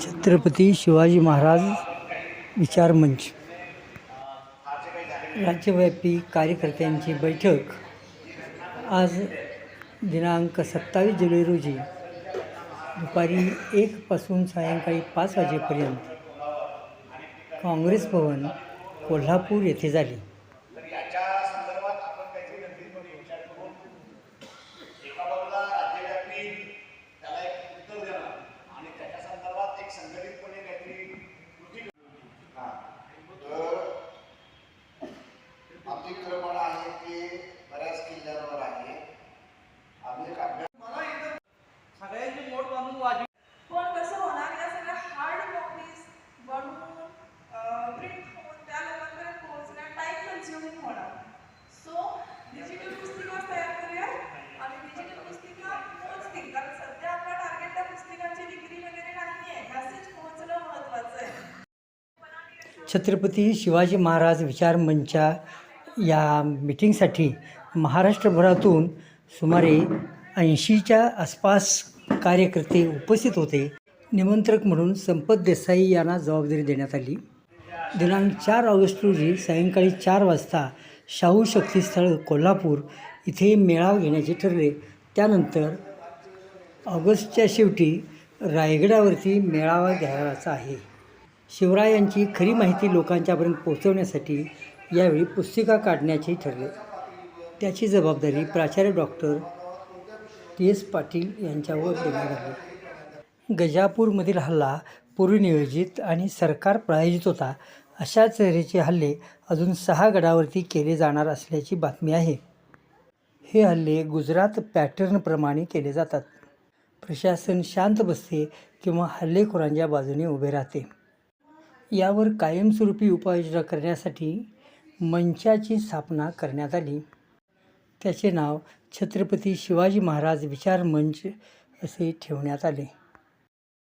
छत्रपती शिवाजी महाराज विचार मंच. राज्यव्यापी कार्यकर्त्यांची बैठक आज दिनांक सत्तावीस जुलै रोजी दुपारी एकपासून सायंकाळी पाच वाजेपर्यंत काँग्रेस भवन कोल्हापूर येथे झाली. डिजिटल तयार करूया आणि डिजिटल पुस्तिका पोहोचतील कारण सध्या आपला टार्गेट त्या पुस्तिकांची विक्री वगैरे नाही आहे मेसेज पोहोचणं महत्त्वाचं आहे. छत्रपती शिवाजी महाराज विचार मंचा या मिटिंगसाठी महाराष्ट्रभरातून सुमारे ऐंशीच्या आसपास कार्यकर्ते उपस्थित होते. निमंत्रक म्हणून संपत देसाई यांना जबाबदारी देण्यात आली. दिनांक चार ऑगस्ट रोजी सायंकाळी चार वाजता शाहू शक्तीस्थळ कोल्हापूर इथे मेळावा घेण्याचे ठरले. त्यानंतर ऑगस्टच्या शेवटी रायगडावरती मेळावा घ्यायचा आहे. शिवरायांची खरी माहिती लोकांच्यापर्यंत पोहोचवण्यासाठी यावेळी पुस्तिका काढण्याचे ठरले. त्याची जबाबदारी प्राचार्य डॉक्टर टी एस पाटील यांच्यावर देण्यात आली. गजापूरमधील हल्ला पूर्वनियोजित आणि सरकार प्रायोजित होता अशा तऱ्हेचे हल्ले अजून सहा गडावरती केले जाणार असल्याची बातमी आहे. हे हल्ले गुजरात पॅटर्नप्रमाणे केले जातात. प्रशासन शांत बसते किंवा हल्लेखोरांच्या बाजूने उभे राहते. यावर कायमस्वरूपी उपाययोजना करण्यासाठी मंचाची स्थापना करण्यात आली. त्याचे नाव छत्रपती शिवाजी महाराज विचार मंच असे ठेवण्यात आले.